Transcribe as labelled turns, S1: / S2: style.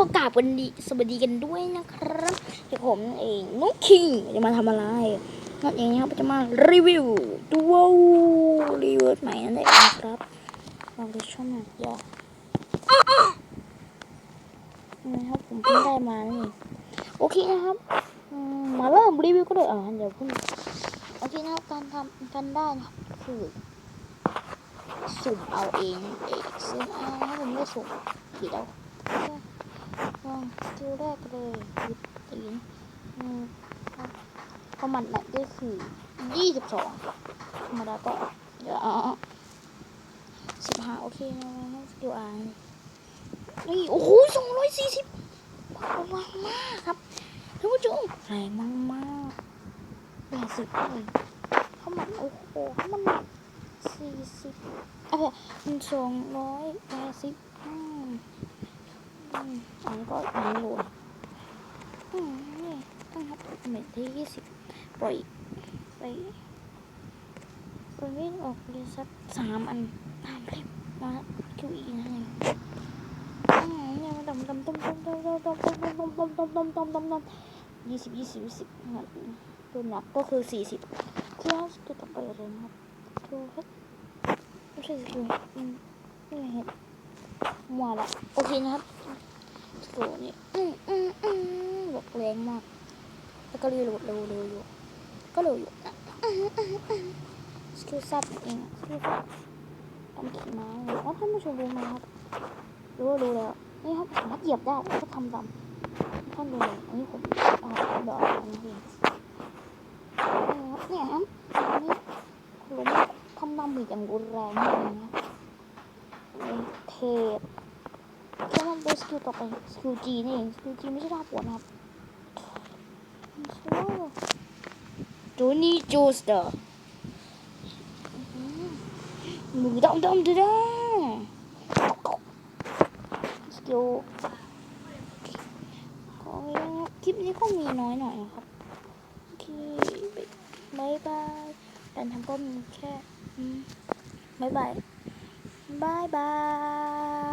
S1: ก็กราบกันดีสวัสดีกันด้วยนะครับเดี๋ยวผมเองน้องคิงจะมาทำอะไรนั่นเองนะครับจะมารีวิวดูวรีวิวใหม่นั่นเองนะครับลองดูช่องหน่อยอย่านะครับผมเพิ่งได้มานี่โอเคนะครับมาเริ่มรีวิวก็เลยอ่าเดี๋ยวพิ่งโอเคนะครับการทำกันได้นะครับคือสุ่มเอาเองเองซึ่งเอาให้ผมไม่สุ่มผิดเอาล องสกิลแรกเลยคือตีนอืมเพราะมันน่ะก็คือยี่สิบสองธรรมดาก็เดี๋ยวเอสิบห้าโอเคนะสกิลอานี่โอ้โหสองร้อยสี่สิบแรงมากครับท่านผู้ชมแรงมากมากแปดสิบเลยเขามันโอ้โหเขามันสี่สิบโอเคมันสองร้อยแปดสิบอืม อันนี้ก็อันนี้โหลดอืมนี่ตั้งครับเม็ดที่ยี่สิบปล่อยไปไปวิ่งออกเลยสักสามอันตามเล็บมาคิวอีนั่นเองอืมเนี่ยมันดำดำดำดำดำดำดำดำดำดำดำดำดำดำดำดำยี่สิบยี่สิบยี่สิบตัวหนักก็คือสี่สิบที่เราจะต่อไปเลยนะครับดูครับไม่ใช่สกิลอืมไม่เห็นมัวละโอเคนะครับ สกิลนี่อืมอืมอืมแบบแรงมาก แล้วก็เร็วเร็วเร็วอยู่ ก็เร็วอยู่นะสกิลซับเองสกิลซับตามขี่ม้าเลยว่าท่านผู้ชมรู้ไหมครับรู้ว่ารู้แล้วนี่ครับสามารถเหยียบได้ก็ทำตามท่านดูเลยอันนี้ผมเอาดอาอันนี้เองเนี่ยครับอันนี้ล้มทำดำอีกอย่างรุนแรงเลยนะเป็นเทป แค่มันเป็นสกิลต่อไปสกิลจีนี่เองสกิลจีไม่ใช่ท่าปวนะครับโจนี่จูสเตอร์มือดำดำดำสกิลก็คลิปนี้ก็มีน้อยหน่อยนะครับโอเคบายบายการทำก็มีแค่บายบายบายบาย